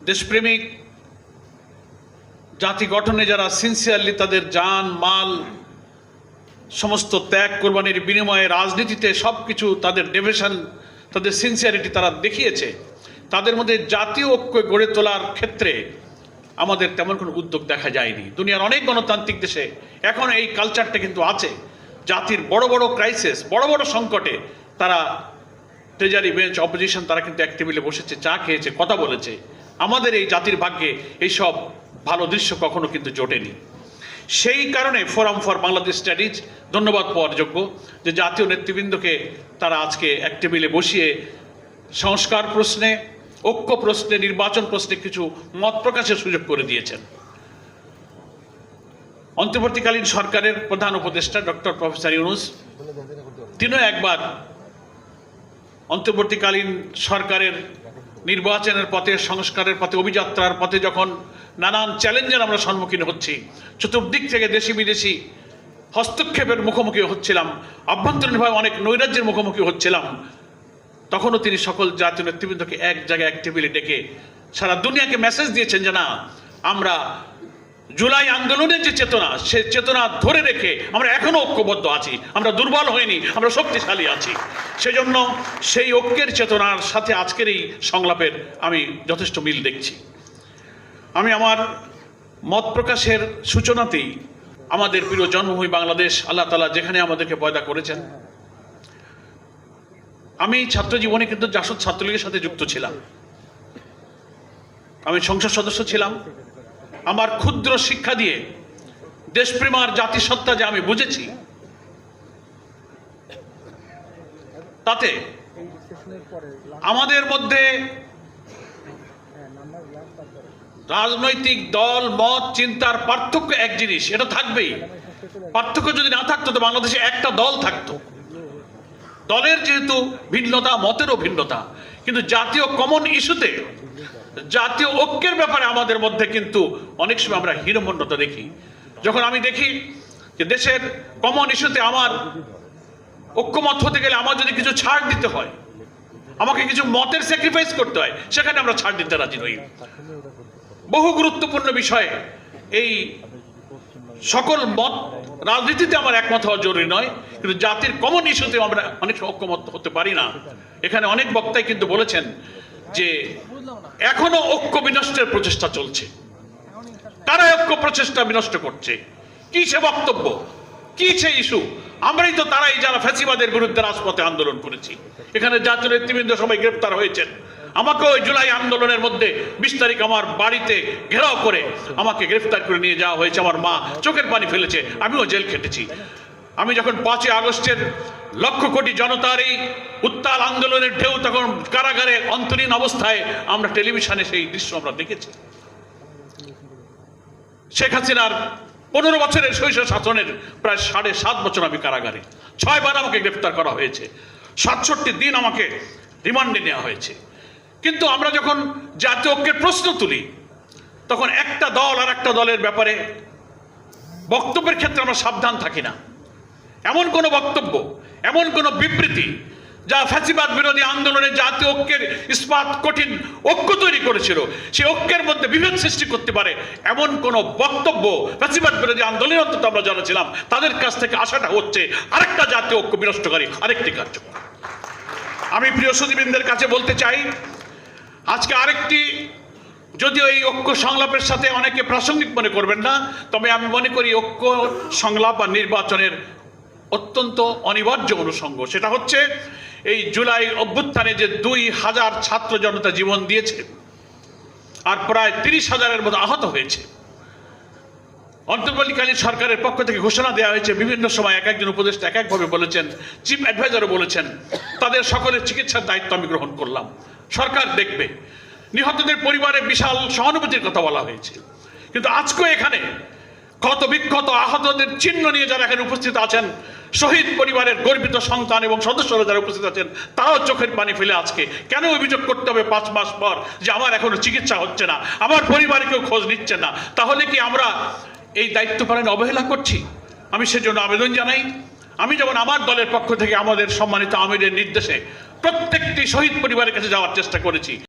দেশপ্রেমিক জাতি গঠনে যারা সিনসিয়ারলি তাদের জান, মাল, সমস্ত ত্যাগ কোরবানির বিনিময়ে রাজনীতিতে সব কিছু তাদের ডেভেশন তাদের সিনসিয়ারিটি তারা দেখিয়েছে, তাদের মধ্যে জাতীয় ঐক্য গড়ে তোলার ক্ষেত্রে আমাদের তেমন কোনো উদ্যোগ দেখা যায়নি। দুনিয়ার অনেক গণতান্ত্রিক দেশে এখন এই কালচারটা কিন্তু আছে। জাতির বড় বড় ক্রাইসিস বড় বড় সংকটে তারা ট্রেজারি বেঞ্চ অপোজিশন তারা কিন্তু এক টেবিলে বসেছে, চা খেয়েছে, কথা বলেছে। আমাদের এই জাতির ভাগ্যে এইসব ভালো দৃশ্য কখনো কিন্তু জোটেনি। সেই কারণে ফোরাম ফর বাংলাদেশ স্টাডিজ ধন্যবাদ পাওয়ার যোগ্য যে জাতীয় নেতৃবৃন্দকে তারা আজকে এক টেবিলে বসিয়ে সংস্কার প্রশ্নে, ঐক্য প্রশ্নে, নির্বাচন প্রশ্নে কিছু মত প্রকাশের সুযোগ করে দিয়েছেন। অন্তর্বর্তীকালীন সরকারের প্রধান উপদেষ্টা ডক্টর প্রফেসর ইউনুস, তিনিও একবার অন্তর্বর্তীকালীন সরকারের নির্বাচনের পথে, সংস্কারের পথে, অভিযাত্রার পথে যখন নানান চ্যালেঞ্জের আমরা সম্মুখীন হচ্ছি, চতুর্দিক থেকে দেশি বিদেশি হস্তক্ষেপের মুখোমুখি হচ্ছিলাম, আভ্যন্তরীণভাবে অনেক নৈরাজ্যের মুখোমুখি হচ্ছিলাম, তখনও তিনি সকল জাতীয় নেতৃবৃন্দকে এক জায়গায় এক টেবিলে ডেকে সারা দুনিয়াকে মেসেজ দিয়েছেন যে না, আমরা জুলাই আন্দোলনের যে চেতনা, সে চেতনা ধরে রেখে আমরা এখনও ঐক্যবদ্ধ আছি। আমরা দুর্বল হইনি, আমরা শক্তিশালী আছি। সেজন্য সেই ঐক্যের চেতনার সাথে আজকের এই সংলাপের আমি যথেষ্ট মিল দেখছি। আমি আমার মত প্রকাশের সূচনাতেই আমাদের প্রিয় জন্মভূমি বাংলাদেশ, আল্লাহ তালা যেখানে আমাদেরকে পয়দা করেছেন। আমি ছাত্র জীবনে কিন্তু জাসদ ছাত্রলীগের সাথে যুক্ত ছিলাম। আমি সংসদ সদস্য ছিলাম। আমার ক্ষুদ্র শিক্ষা দিয়ে দেশপ্রেম আর জাতিসত্তা যে আমি বুঝেছি, তাতে আমাদের মধ্যে রাজনৈতিক দল, মত, চিন্তার পার্থক্য এক জিনিস, এটা থাকবেই। পার্থক্য যদি না থাকতো তো বাংলাদেশে একটা দল থাকতো। দলের যেহেতু ভিন্নতা, মতেরও ভিন্নতা, কিন্তু জাতীয় কমন ইস্যুতে জাতীয় ঐক্যের ব্যাপারে আমাদের মধ্যে কিন্তু অনেক সময় আমরা হীনমন্যতা দেখি। যখন আমি দেখি যে দেশের কমন ইস্যুতে আমার ঐক্যমত হতে গেলে আমার যদি কিছু ছাড় দিতে হয়, আমাকে কিছু মতের স্যাক্রিফাইস করতে হয়, সেখানে আমরা ছাড় দিতে রাজি নই। বহু গুরুত্বপূর্ণ বিষয়ে এই সকল মত রাজনীতিতে আমার একমত হওয়া জরুরি নয়, কিন্তু জাতির কমন ইস্যুতে আমরা অনেক ঐক্যমত হতে পারি না। এখানে অনেক বক্তাই কিন্তু বলেছেন যে এখনও ঐক্য বিনষ্টের প্রচেষ্টা চলছে। কারা ঐক্য প্রচেষ্টা বিনষ্ট করছে। কি সে বক্তব্য? কি সে ইস্যু? আমরাই তো তারাই যারা ফ্যাসিবাদের বিরুদ্ধে রাজপথে আন্দোলন করেছি। এখানে জাতীয় নেতৃবৃন্দ সবাই গ্রেপ্তার হয়েছেন। আমাকে ওই জুলাই আন্দোলনের মধ্যে বিশ তারিখ আমার বাড়িতে ঘেরাও করে আমাকে গ্রেফতার করে নিয়ে যাওয়া হয়েছে। আমার মা চোখের পানি ফেলেছে। আমিও জেল খেটেছি। আমি যখন পাঁচই আগস্টের লক্ষ কোটি জনতার এই উত্তাল আন্দোলনের ঢেউ তখন কারাগারে অন্তরীণ অবস্থায় আমরা টেলিভিশনে সেই দৃশ্য আমরা দেখেছি। শেখ হাসিনার পনেরো বছরের শৈশব শাসনের প্রায় সাড়ে সাত বছর আমি কারাগারে। ছয়বার আমাকে গ্রেফতার করা হয়েছে। সাতষট্টি দিন আমাকে রিমান্ডে নেওয়া হয়েছে। কিন্তু আমরা যখন জাতীয় ঐক্যের প্রশ্ন তুলি, তখন একটা দল আর একটা দলের ব্যাপারে বক্তব্যের ক্ষেত্রে আমরা সাবধান থাকি না। এমন কোনো বক্তব্য, এমন কোনো বিবৃতি যা ফ্যাসিবাদ বিরোধী আন্দোলনে জাতীয় ঐক্যের ইস্পাত কঠিন ঐক্য তৈরি করেছিল, সেই ঐক্যের মধ্যে বিভেদ সৃষ্টি করতে পারে এমন কোন বক্তব্য ফ্যাসিবাদ বিরোধী আন্দোলনের অন্তত আমরা যারা ছিলাম তাদের কাছ থেকে আশাটা হচ্ছে আরেকটা জাতীয় ঐক্য বিনষ্টকারী, আরেকটি কার্যক্রম আমি প্রিয় সুদীবৃন্দের কাছে বলতে চাই, আজকে আরেকটি, যদিও এই ঐক্য সংলাপের সাথে অনেকে প্রাসঙ্গিক মনে করবেন না, তবে আমি মনে করি ঐক্য সংলাপ বা নির্বাচনের অত্যন্ত অনিবার্য অনুষঙ্গ। সেটা হচ্ছে, এই জুলাই অভ্যুত্থানে যে দুই হাজার ছাত্র জনতা জীবন দিয়েছে, আর প্রায় তিরিশ হাজারের মতো আহত হয়েছে। অন্তর্বর্তীকালীন সরকারের পক্ষ থেকে ঘোষণা দেওয়া হয়েছে, বিভিন্ন সময় এক একজন উপদেষ্টা এক একভাবে বলেছেন, চিফ অ্যাডভাইজারও বলেছেন, তাদের সকলের চিকিৎসার দায়িত্ব আমি গ্রহণ করলাম। সরকার দেখবে। নিহতদের পরিবারে বিশাল সহানুভূতির কথা বলা হয়েছে। কিন্তু আজকেও এখানে ক্ষত বিক্ষত আহতদের চিহ্ন নিয়ে যারা এখানে উপস্থিত আছেন, শহীদ পরিবারের গর্বিত সন্তান এবং সদস্যরা যারা উপস্থিত আছেন তারাও চোখের পানি ফেলে আজকে। কেন অভিযোগ করতে হবে পাঁচ মাস পর যে আমার এখনও চিকিৎসা হচ্ছে না? আমার পরিবারে কেউ খোঁজ নিচ্ছে না। তাহলে কি আমরা এই দায়িত্ব পালনে অবহেলা করছি? আমি সেজন্য আবেদন জানাই, আমি যেমন আমার দলের পক্ষ থেকে আমাদের সম্মানিত আমিরের নির্দেশে প্রত্যেকটি শহীদ পরিবারের কাছে যাওয়ার চেষ্টা করেছি।